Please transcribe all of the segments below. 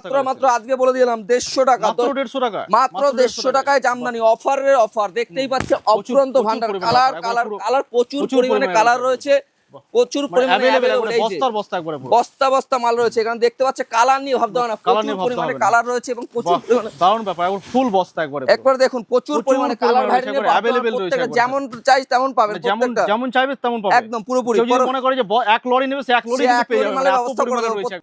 মাত্র মাত্র আজকে বলে দিলাম দেড়শো টাকা মাত্র দেড়শো টাকা। মাত্র দেড়শো টাকায় জামদানি অফারের অফার দেখতেই পাচ্ছে অফুরন্ত ভান্ডার। কালার কালার কালার প্রচুর পরিমাণে কালার রয়েছে। প্রচুর মানে পরিমাণে। বস্তার বস্তা বস্তা বস্তা মাল রয়েছে এখানে দেখতে পাচ্ছে কালার নিয়ে ভাবতে না প্রচুর পরিমাণে কালার রয়েছে এবং প্রচুর দারুণ ব্যাপার একবার ফুল বস্তা একবারে একবার দেখুন প্রচুর পরিমাণে কালার রয়েছে। যেমন চাই তেমন পাবেন মানে যেমন যেমন চাইবে তেমন পাবে। একদম পুরোপুরি। যদি মনে করে যে এক লরি নেবে সে এক লরি কিন্তু পেয়ে মানে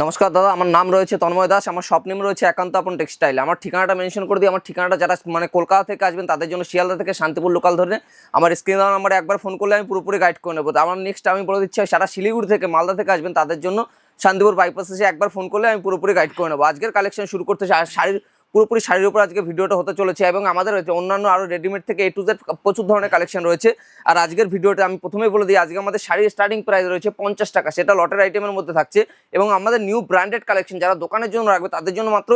নমস্কার দাদা আমার নাম রয়েছে তন্ময় দাস আমার শপ নেম রয়েছে একান্ত আপন টেক্সটাইল। আমার ঠিকানাটা মেনশন করে দিই আমার ঠিকানাটা যারা মানে কলকাতা থেকে আসবেন তাদের জন্য শিয়ালদা থেকে শান্তিপুর লোকাল ধরে আমার স্ক্রিন নাম্বারে একবার ফোন করলে আমি পুরোপুরি গাইড করে নেব। আমার নেক্সট আমি বলে দিচ্ছি সারা শিলিগুড়ি থেকে, মালদা থেকে আসবেন, তাদের জন্য শান্তিপুর বাইপাস এসে একবার ফোন করলে আমি পুরোপুরি গাইড করে নেব আজকের কালেকশন শুরু করতে। শাড়ির, পুরোপুরি শাড়ির উপর আজকে ভিডিওটা হতে চলেছে, এবং আমাদের রয়েছে অন্যান্য আরও রেডিমেড থেকে এ টু জেড প্রচুর ধরনের কালেকশন রয়েছে আর আজকের ভিডিওটা আমি প্রথমেই বলে দিই, আজকে আমাদের শাড়ির স্টার্টিং প্রাইস রয়েছে পঞ্চাশ টাকা, সেটা লটের আইটেমের মধ্যে থাকছে, এবং আমাদের নিউ ব্র্যান্ডেড কালেকশন যারা দোকানের জন্য রাখবে, তাদের জন্য মাত্র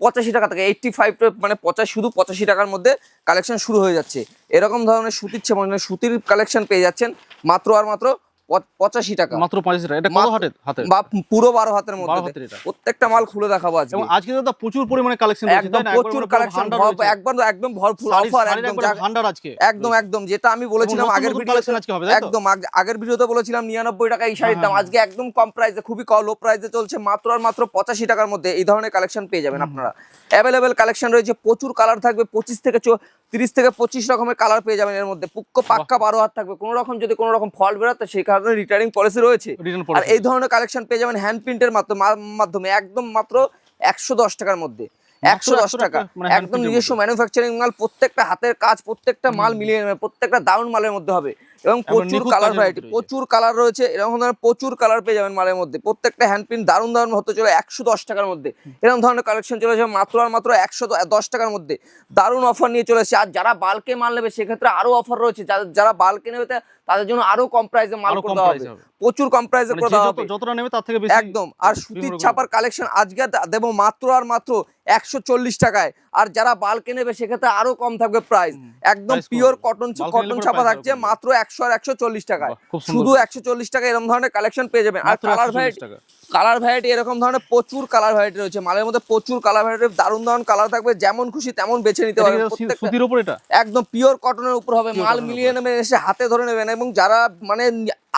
পঁচাশি টাকা থেকে এইটটি ফাইভ মানে পঁচাশি, শুধু পঁচাশি টাকার মধ্যে কালেকশন শুরু হয়ে যাচ্ছে এরকম ধরনের সুতির মানে সুতির কালেকশন পেয়ে যাচ্ছেন, মাত্র আর মাত্র পঁচাশি টাকা। মাত্র পঁচিশ টাকা। এটা কত হাতের হাতের বা পুরো বারো হাতের মধ্যে। প্রত্যেকটা মাল খুলে দেখাবো আজকে। এবং আজকে দাদা প্রচুর পরিমাণে কালেকশন একদম? একবার প্রচুর কালেকশন রয়েছে। একদম ভরপুর অফার একদম ভান্ডার আজকে। একদম একদম। যেটা আমি বলেছিলাম আগের আজকে হবে, একদম আগের ভিডিওতে বলেছিলাম নিরানব্বই টাকা এই শাড়ির দাম। হ্যাঁ, আজকে একদম কম প্রাইসে খুবই লো প্রাইসে চলছে মাত্র আর মাত্র পঁচাশি টাকার মধ্যে এই ধরনের কালেকশন পেয়ে যাবেন আপনারা। অ্যাভেলেবেল কালেকশন রয়েছে প্রচুর কালার থাকবে পঁচিশ থেকে তিরিশ থেকে পঁচিশ রকমের কালার পেয়ে যাবেন এর মধ্যে। পুক্ক পাক্কা বারো হাত থাকবে। কোনো রকম যদি কোনো রকম ফল বেরোতে সেই কারণে রিটার্নিং পলিসি রয়েছে। আর এই ধরনের কালেকশন পেয়ে যাবেন হ্যান্ড প্রিন্টের মাধ্যমে একদম মাত্র একশো দশ টাকার মধ্যে। একশো দশ টাকা মানে একদম নিজস্ব ম্যানুফ্যাকচারিং মাল প্রত্যেকটা হাতের কাজ প্রত্যেকটা মাল মিলিয়ে প্রত্যেকটা দারুণ মালের মধ্যে হবে। এবং প্রচুর কালার ভ্যারাইটি প্রচুর কালার রয়েছে এরকম ধরনের প্রচুর কালার পেয়ে যাবেন মালের মধ্যে। প্রত্যেকটা হ্যান্ড প্রিন্ট দারুণ দারুণ হতে চলে একশো দশ টাকার মধ্যে। এরকম ধরনের কালেকশন চলে মাত্র আর মাত্র একশো দশ টাকার মধ্যে। দারুণ অফার নিয়ে চলে এসেছে। আর যারা বাল্কে মাল নেবে সেক্ষেত্রে আরও অফার রয়েছে। যারা- যারা বাল্কে নেবে তাদের জন্য আরও কম প্রাইসে মাল করে দেওয়া হবে। প্রচুর কম প্রাইসে মানে করে দেওয়া হবে। যতটা নেবে তার থেকে বেশি একদম। আর সুতির ছাপার কালেকশন আজকে দেবো মাত্র আর মাত্র একশো চল্লিশ টাকায়। আর যারা বাল্কে নেবে সেক্ষেত্রে আরও কম থাকবে প্রাইস একদম পিওর কটন কটন ছাপা থাকছে মাত্র একশো আর একশো চল্লিশ টাকায়। শুধু একশো চল্লিশ টাকা এরকম ধরনের কালেকশন পেয়ে যাবেন। আর কালার 140 ভ্যারাইটি টাকা। কালার ভ্যারাইটি এরকম ধরনের প্রচুর কালার ভ্যারাইটি রয়েছে। মালের মধ্যে প্রচুর কালার ভ্যারাইটি দারুণ দারুণ কালার থাকবে। যেমন খুশি তেমন বেছে নিতে প্রত্যেকটা সুতির উপর এটা? একদম পিওর কটনের উপর হবে। মাল মিলিয়ে নেবেন এসে হাতে ধরে নেবেন এবং যারা মানে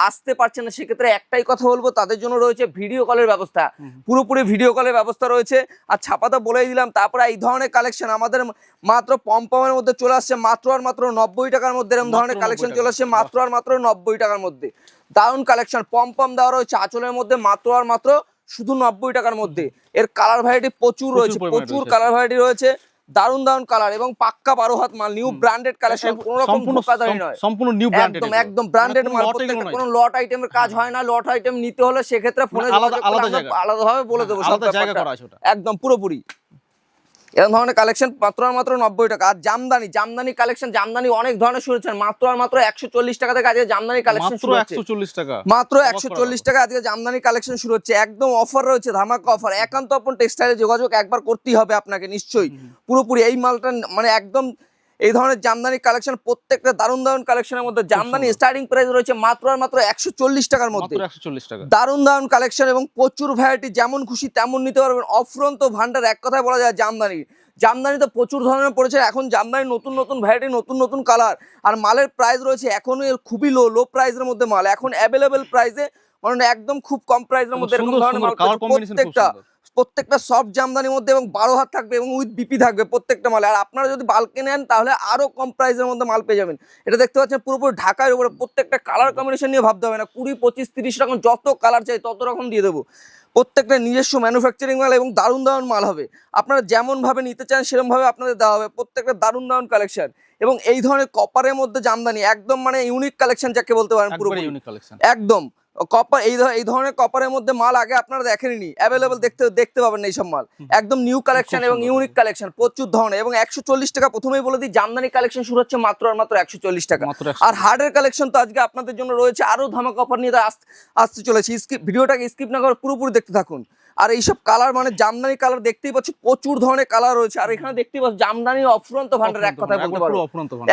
আসতে পারছে না সেক্ষেত্রে একটাই কথা বলব তাদের জন্য রয়েছে ভিডিও কলের ব্যবস্থা। পুরোপুরি ভিডিও কলের ব্যবস্থা রয়েছে। আর ছাপা তো বলেই দিলাম তারপরে এই ধরনের কালেকশন আমাদের মাত্র পম্পমের মধ্যে চলে আসছে মাত্র আর মাত্র নব্বই টাকার মধ্যে এরকম ধরনের কালেকশন চলে আসছে মাত্র আর মাত্র নব্বই টাকার মধ্যে। দারুণ কালেকশন পম্পম দেওয়া রয়েছে আঁচলের মধ্যে মাত্র আর মাত্র শুধু নব্বই টাকার মধ্যে। এর কালার ভ্যারাইটি প্রচুর রয়েছে প্রচুর কালার ভ্যারাইটি রয়েছে দারুণ দারুণ কালার এবং পাক্কা বারো হাত মাল নিউ ব্র্যান্ডেড কালেকশন কোনো রকম নয়। সম্পূর্ণ নিউ ব্র্যান্ডেড একদম একদম ব্র্যান্ডেড মাল প্রত্যেকটা কোনো লট আইটেমের কাজ হয় না লট আইটেম নিতে হলে সেক্ষেত্রে ফোনে মানে আলাদা- আলাদা আলাদাভাবে বলে দেবো সব ব্যাপারটা। ওটা। একদম পুরোপুরি। এরকম ধরনের কালেকশন মাত্র আর মাত্র নব্বই টাকা। আর জামদানি জামদানি কালেকশন জামদানি অনেক ধরনের শুরু হচ্ছে মাত্র আর মাত্র একশো চল্লিশ টাকা থেকে আজকে জামদানি কালেকশন শুরু হচ্ছে। টাকা। মাত্র একশো চল্লিশ টাকা আজকে জামদানি কালেকশন শুরু হচ্ছে। একদম অফার রয়েছে ধামাকা অফার। একান্ত আপন টেক্সটাইলে যোগাযোগ একবার করতেই হবে আপনাকে নিশ্চয়ই। পুরোপুরি এই মালটা মানে একদম এই ধরনের জামদানি কালেকশন প্রত্যেকটা দারুণ দারুণ কালেকশনের মধ্যে জামদানি স্টার্টিং প্রাইস রয়েছে মাত্র আর মাত্র একশো চল্লিশ টাকার মধ্যে। টাকা। দারুণ দারুণ কালেকশন এবং প্রচুর ভ্যারাইটি যেমন খুশি তেমন নিতে পারবেন। অফুরন্ত ভান্ডার এক কথায় বলা যায় জামদানি। জামদানি তো প্রচুর ধরনের পড়েছে এখন জামদানি নতুন নতুন ভ্যারাইটি নতুন নতুন কালার আর মালের প্রাইস রয়েছে এখনও এর খুবই লো লো প্রাইসের মধ্যে মাল। এখন অ্যাভেলেবেল প্রাইসে মানে একদম খুব কম প্রাইসের মধ্যে এরকম ধরনের মাল প্রত্যেকটা প্রত্যেকটা সফট জামদানির মধ্যে এবং বারো হাত থাকবে এবং উইথ বিপি থাকবে প্রত্যেকটা মালে। আর আপনারা যদি বাল্কে নেন, তাহলে আরও কম প্রাইসের মধ্যে মাল পেয়ে যাবেন। এটা দেখতে পাচ্ছেন পুরোপুরি ঢাকার উপরে প্রত্যেকটা কালার কম্বিনেশন নিয়ে ভাবতে হবে না। কুড়ি, পঁচিশ, তিরিশ রকম যত কালার চাই তত রকম দিয়ে দেবো। প্রত্যেকটা নিজস্ব ম্যানুফ্যাকচারিং মাল এবং দারুণ দারুণ মাল হবে। আপনারা যেমনভাবে নিতে চান সেরকম ভাবে আপনাদের দেওয়া হবে। প্রত্যেকটা দারুণ দারুণ কালেকশন এবং এই ধরনের কপারের মধ্যে জামদানি একদম মানে ইউনিক কালেকশন যাকে বলতে পারেন পুরোপুরি। ইউনিক কালেকশন একদম। কপার এই এই ধরনের কপারের মধ্যে মাল আগে আপনারা দেখেননি অ্যাভেলেবল দেখতে দেখতে পাবেন না এইসব মাল। একদম নিউ কালেকশন এবং ইউনিক কালেকশন প্রচুর ধরনের এবং একশো চল্লিশ টাকা প্রথমেই বলে দিই জামদানি কালেকশন শুরু হচ্ছে মাত্র আর মাত্র একশো চল্লিশ টাকা। আর হার্ডের কালেকশন তো আজকে আপনাদের জন্য রয়েছে আরও ধামাকা অফার নিয়ে আসতে চলেছে। স্কিপ ভিডিওটাকে স্কিপ না করে পুরোপুরি দেখতে থাকুন। আর এইসব কালার মানে জামদানি কালার দেখতেই পাচ্ছ প্রচুর ধরনের কালার রয়েছে। আর এখানে দেখতেই পাচ্ছ জামদানি অফুরন্ত ভান্ডার এক কথায় বলতে পারো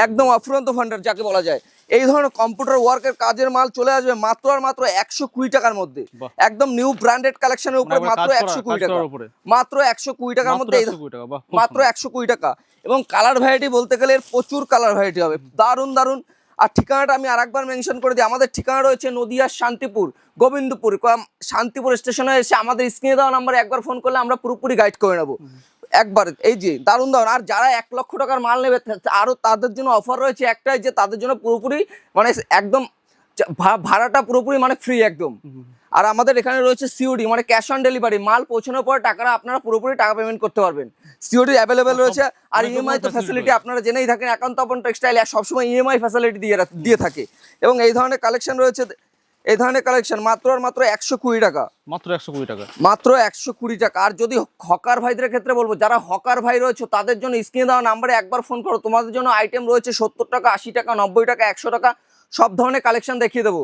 একদম অফুরন্ত ভান্ডার যাকে বলা যায়। এই ধরনের কম্পিউটার ওয়ার্কের কাজের মাল চলে আসবে মাত্র আর মাত্র একশো কুড়ি টাকার মধ্যে। একদম নিউ ব্র্যান্ডেড কালেকশনের উপরে মাত্র একশো কুড়ি টাকা। মাত্র একশো কুড়ি টাকার মধ্যে এই 120 টাকা, বাহ, খুব মাত্র একশো কুড়ি টাকা। এবং কালার ভ্যারাইটি বলতে গেলে এর প্রচুর কালার ভ্যারাইটি হবে। দারুণ দারুণ আর ঠিকানাটা আমি আরেকবার মেনশন করে দিই। আমাদের ঠিকানা রয়েছে নদিয়ার শান্তিপুর, গোবিন্দপুর। শান্তিপুর স্টেশনে এসে আমাদের স্ক্রিনে দেওয়া নাম্বারে একবার ফোন করলে আমরা পুরোপুরি গাইড করে নেব। একবার, এই যে, দারুণ দারুণ। আর যারা এক লক্ষ টাকার মাল নেবে আরও তাদের জন্য অফার রয়েছে একটাই যে তাদের জন্য পুরোপুরি মানে একদম ভাড়াটা পুরোপুরি মানে ফ্রি একদম। আর আমাদের এখানে রয়েছে সিওডি মানে ক্যাশ অন ডেলিভারি মাল পৌঁছানোর পর টাকাটা আপনারা পুরোপুরি টাকা পেমেন্ট করতে পারবেন। সিওডি অ্যাভেলেবেল রয়েছে আর ইএমআই তো ফ্যাসিলিটি আপনারা জেনেই থাকেন একান্ত আপন টেক্সটাইল সবসময় ইএমআই ফ্যাসিলিটি দিয়ে দিয়ে থাকে। এবং এই ধরনের কালেকশন রয়েছে এই ধরনের কালেকশন মাত্র আর মাত্র একশো কুড়ি টাকা। মাত্র একশো কুড়ি টাকা। মাত্র একশো কুড়ি টাকা। আর যদি হকার ভাইদের ক্ষেত্রে বলব যারা হকার ভাই রয়েছে তাদের জন্য স্ক্রিনে দেওয়া নাম্বারে একবার ফোন করো। তোমাদের জন্য আইটেম রয়েছে সত্তর টাকা আশি টাকা নব্বই টাকা একশো টাকা সব ধরনের কালেকশন দেখিয়ে দেবো।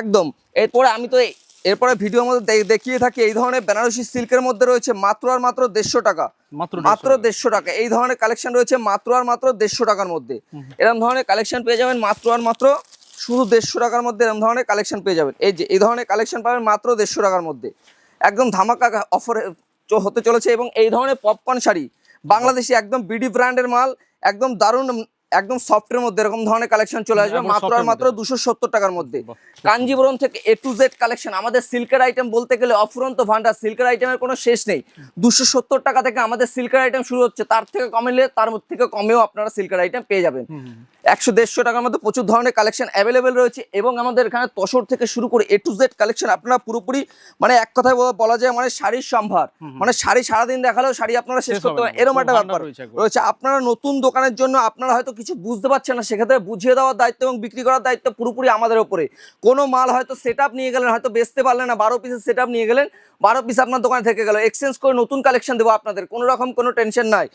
একদম। এরপরে আমি তো এরপরে ভিডিওর মধ্যে দেখিয়ে থাকি এই ধরনের বেনারসি সিল্কের মধ্যে রয়েছে মাত্র আর মাত্র দেড়শো টাকা। মাত্র মাত্র 150 টাকা। দেড়শো টাকা। এই ধরনের কালেকশন রয়েছে মাত্র আর মাত্র দেড়শো টাকার মধ্যে। এরকম ধরনের কালেকশন পেয়ে যাবেন মাত্র আর মাত্র শুধু দেড়শো টাকার মধ্যে এরকম ধরনের কালেকশন পেয়ে যাবেন। এই যে এই ধরনের কালেকশন পাবেন মাত্র দেড়শো টাকার মধ্যে। একদম ধামাকা অফার হতে চলেছে এবং এই ধরনের পপকর্ন শাড়ি বাংলাদেশি একদম বিডি ব্র্যান্ডের মাল একদম দারুণ একদম সফটের মধ্যে এরকম ধরনের কালেকশন চলে আসবে মাত্র আর মাত্র দুশো সত্তর টাকার মধ্যে। কাঞ্জিবরম থেকে এ টু জেড কালেকশন আমাদের সিল্কের আইটেম বলতে গেলে অফুরন্ত ভান্ডার সিল্কের আইটেমের কোনো শেষ নেই। দুশো সত্তর টাকা থেকে আমাদের সিল্কের আইটেম শুরু হচ্ছে তার থেকে কমে তার মধ্যে থেকে কমেও আপনারা সিল্কের আইটেম পেয়ে যাবেন। একশো দেড়শো টাকার মধ্যে প্রচুর ধরনের কালেকশন অ্যাভেলেবেল রয়েছে এবং আমাদের এখানে তসর থেকে শুরু করে এ টু জেড কালেকশন আপনারা পুরোপুরি মানে এক কথায় বলা- যায় মানে শাড়ির সম্ভার। মানে শাড়ি সারাদিন দেখালেও শাড়ি আপনারা শেষ শেষ করতে পারেন এরকম একটা ব্যাপার রয়েছে। আপনারা নতুন দোকানের জন্য আপনারা হয়তো কিছু বুঝতে পারছেন না সেক্ষেত্রে বুঝিয়ে দেওয়ার দায়িত্ব এবং বিক্রি করার দায়িত্ব পুরোপুরি আমাদের ওপরে কোনো মাল হয়তো সেট নিয়ে গেলেন হয়তো বেচতে পারলেন না বারো পিসের সেট নিয়ে গেলেন বারো পিস আপনার দোকানে থেকে গেল। এক্সচেঞ্জ করে নতুন কালেকশন দেবো আপনাদের। কোনো রকম কোনো টেনশন নাই।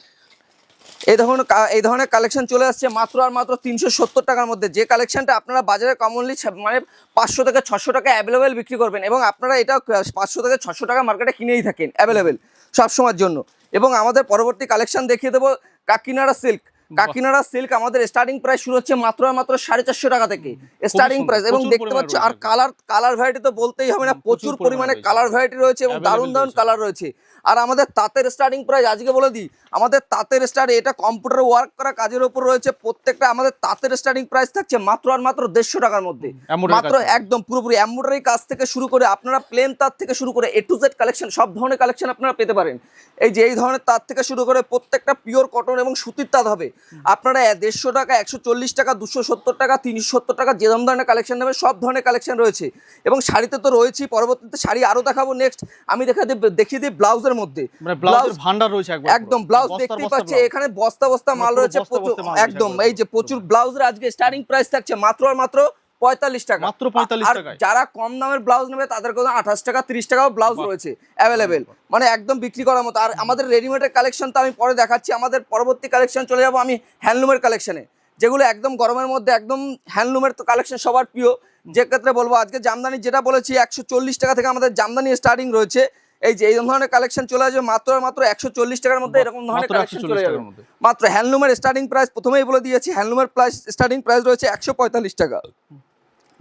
এই ধরনের এই ধরনের কালেকশন চলে আসছে মাত্র আর মাত্র তিনশো সত্তর টাকার মধ্যে। যে কালেকশনটা আপনারা বাজারে কমনলি মানে পাঁচশো থেকে ছশো টাকা অ্যাভেলেবেল বিক্রি করবেন এবং আপনারা এটা পাঁচশো থেকে ছশো টাকা মার্কেটে কিনেই থাকেন অ্যাভেলেবেল সবসময়ের জন্য। এবং আমাদের পরবর্তী কালেকশন দেখিয়ে দেবো কাকিনাড়া সিল্ক কাকিনাড়া সিল্ক আমাদের স্টার্টিং প্রাইস শুরু হচ্ছে মাত্র আর মাত্র সাড়ে চারশো টাকা থেকে। স্টার্টিং প্রাইস এবং দেখতে পাচ্ছ আর কালার কালার ভ্যারাইটি তো বলতেই হবে না প্রচুর পরিমাণে কালার ভ্যারাইটি রয়েছে। এবং দারুণ দারুণ কালার রয়েছে। আর আমাদের তাঁতের স্টার্টিং প্রাইস আজকে বলে দিই আমাদের তাঁতের স্টার এটা কম্পিউটার ওয়ার্ক করা কাজের উপর রয়েছে। প্রত্যেকটা আমাদের তাঁতের স্টার্টিং প্রাইস থাকছে মাত্র আর মাত্র দেড়শো টাকার মধ্যে। মাত্র একদম পুরোপুরি এমব্রয়ডারি কাজ থেকে শুরু করে আপনারা প্লেন তার থেকে শুরু করে এ টু জেড কালেকশন সব ধরনের কালেকশন আপনারা পেতে পারেন। এই যে এই ধরনের তার থেকে শুরু করে প্রত্যেকটা পিওর কটন এবং সুতির তাঁত হবে। আপনারা দেড়শো টাকা একশো চল্লিশ টাকা দুশো সত্তর টাকা তিনশো সত্তর টাকা যে ধরনের কালেকশন নেবে সব ধরনের কালেকশন রয়েছে। এবং শাড়িতে তো রয়েছে পরবর্তীতে শাড়ি আরও দেখাবো নেক্সট আমি দেখা দিই দেখিয়ে দিই ব্লাউজের মধ্যে। ব্লাউজ ভান্ডার রয়েছে একদম ব্লাউজ দেখতেই পাচ্ছি এখানে বস্তা বস্তা মাল রয়েছে প্রচুর বস্তা মাল রয়েছে একদম এই যে প্রচুর ব্লাউজের আজকে স্টার্টিং প্রাইস থাকছে মাত্র আর মাত্র পঁয়তাল্লিশ টাকা। মাত্র 45 আর টাকায়। যারা কম দামের ব্লাউজ নেবে তাদের কোনো আঠাশ টাকা তিরিশ টাকাও ব্লাউজ রয়েছে অ্যাভেলেবেল মানে একদম বিক্রি করার মতো। আর আমাদের রেডিমেডের কালেকশন তো আমি পরে দেখাচ্ছি। আমাদের পরবর্তী কালেকশন চলে যাব আমি হ্যান্ডলুমের কালেকশনে যেগুলো একদম গরমের মধ্যে একদম হ্যান্ডলুমের তো কালেকশন সবার প্রিয়। যে ক্ষেত্রে বলব আজকে জামদানি যেটা বলেছি একশো চল্লিশ টাকা থেকে আমাদের জামদানি স্টার্টিং রয়েছে। এই যে এই ধরনের কালেকশন চলে আসবে মাত্র মাত্র একশো চল্লিশ টাকার মধ্যে এরকম ধরনের কালেকশন চলে যাবে। মাত্র হ্যান্ডলুমের স্টার্টিং প্রাইস প্রথমেই বলে দিয়েছি হ্যান্ডলুমের প্রাইস স্টার্টিং প্রাইস রয়েছে একশো পঁয়তাল্লিশ টাকা।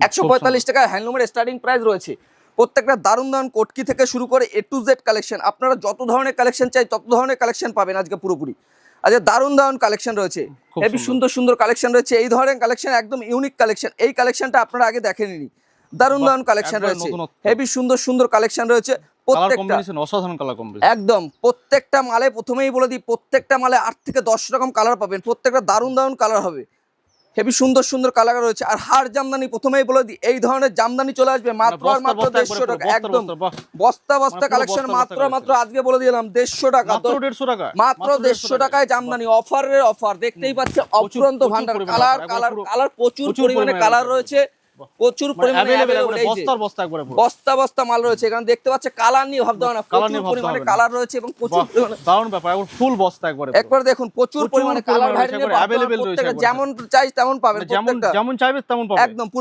একশো পঁয়তাল্লিশ টাকা হ্যান্ডলুমের স্টার্টিং প্রাইস রয়েছে। প্রত্যেকটা দারুণ দারুণ কোটকি থেকে শুরু করে এ টু জেড কালেকশন আপনারা যত ধরনের কালেকশন চাই তত ধরনের কালেকশন পাবেন আজকে পুরোপুরি। আজকে দারুণ দারুণ কালেকশন রয়েছে। হেবি সুন্দর। সুন্দর কালেকশন রয়েছে। এই ধরনের কালেকশন একদম ইউনিক কালেকশন এই কালেকশনটা আপনারা আগে দেখেননি দারুণ দারুণ কালেকশন রয়েছে। হেবি সুন্দর সুন্দর কালেকশন রয়েছে। প্রত্যেকটা অসাধারণ কালার কম্বিনেশন একদম। প্রত্যেকটা মালে প্রথমেই বলে দিই প্রত্যেকটা মালে আট থেকে দশ রকম কালার পাবেন। প্রত্যেকটা দারুণ দারুণ কালার হবে। হেবি সুন্দর সুন্দর কালার রয়েছে। আর হার জামদানি প্রথমেই বলে দিই এই ধরনের জামদানি চলে আসবে মাত্র আর মাত্র দেড়শো টাকা একদম। বস্তা বস্তা। কালেকশন মাত্র মাত্র আজকে বলে দিলাম দেড়শো টাকা। মাত্র তো- 150 টাকা মাত্র দেড়শো টাকায় জামদানি অফারের অফার দেখতেই পাচ্ছে অফুরন্ত ভান্ডার কালার কালার কালার প্রচুর পরিমাণে কালার রয়েছে। প্রচুর পরিমাণে अवेलेबल available, এই যে। বস্তার বস্তা একবারে পুরো বস্তা বস্তা মাল রয়েছে এখানে দেখতে পাচ্ছে কালার নিয়ে ভাবতে হবে না Colour প্রচুর নিয়ে ভাবতে পরিমাণে হবে না। কালার রয়েছে এবং প্রচুর বাহ, পরিমাণে দারুণ ব্যাপার একবার ফুল বস্তা একবারে পুরো। একবার দেখুন প্রচুর প্রচুর পরিমাণে কালার পরিমাণে ভ্যারিয়েন্ট রয়েছে, একবারে available রয়েছে একবারে। যেমন চাই তেমন পাবেন মানে যেমন প্রত্যেকটা যেমন চাইবে তেমন পাবে একদম